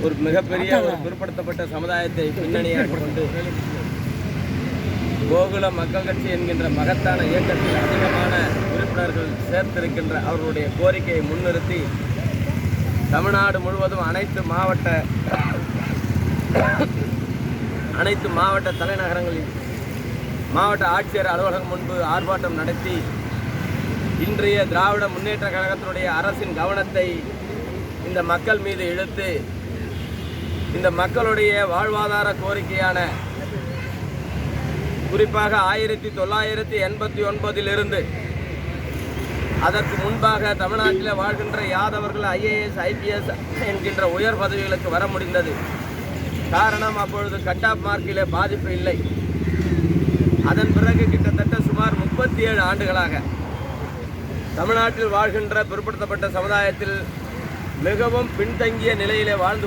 ஒரு மிகப்பெரிய ஒரு பிற்படுத்தப்பட்ட சமுதாயத்தை பின்னணியாக கொண்டு கோகுல மக்கள் கட்சி என்கின்ற மகத்தான இயக்கத்தில் அதிகமான உறுப்பினர்கள் சேர்த்திருக்கின்ற அவர்களுடைய கோரிக்கையை முன்னிறுத்தி தமிழ்நாடு முழுவதும் அனைத்து மாவட்ட அனைத்து மாவட்ட தலைநகரங்களில் மாவட்ட ஆட்சியர் அலுவலகம் முன்பு ஆர்ப்பாட்டம் நடத்தி இன்றைய திராவிட முன்னேற்ற கழகத்தினுடைய அரசின் கவனத்தை இந்த மக்கள் மீது இழுத்து இந்த மக்களுடைய வாழ்வாதார கோரிக்கையான குறிப்பாக ஆயிரத்தி தொள்ளாயிரத்தி எண்பத்தி ஒன்பதிலிருந்து அதற்கு முன்பாக தமிழ்நாட்டில் வாழ்கின்ற யாதவர்கள் ஐஏஎஸ் ஐபிஎஸ் என்கின்ற உயர் பதவிகளுக்கு வர முடிந்தது. காரணம் அப்பொழுது கட் ஆஃப் மார்க்கிலே பாதிப்பு இல்லை. அதன் பிறகு கிட்டத்தட்ட சுமார் முப்பத்தி ஏழு ஆண்டுகளாக தமிழ்நாட்டில் வாழ்கின்ற பிற்படுத்தப்பட்ட சமுதாயத்தில் மிகவும் பின்தங்கிய நிலையிலே வாழ்ந்து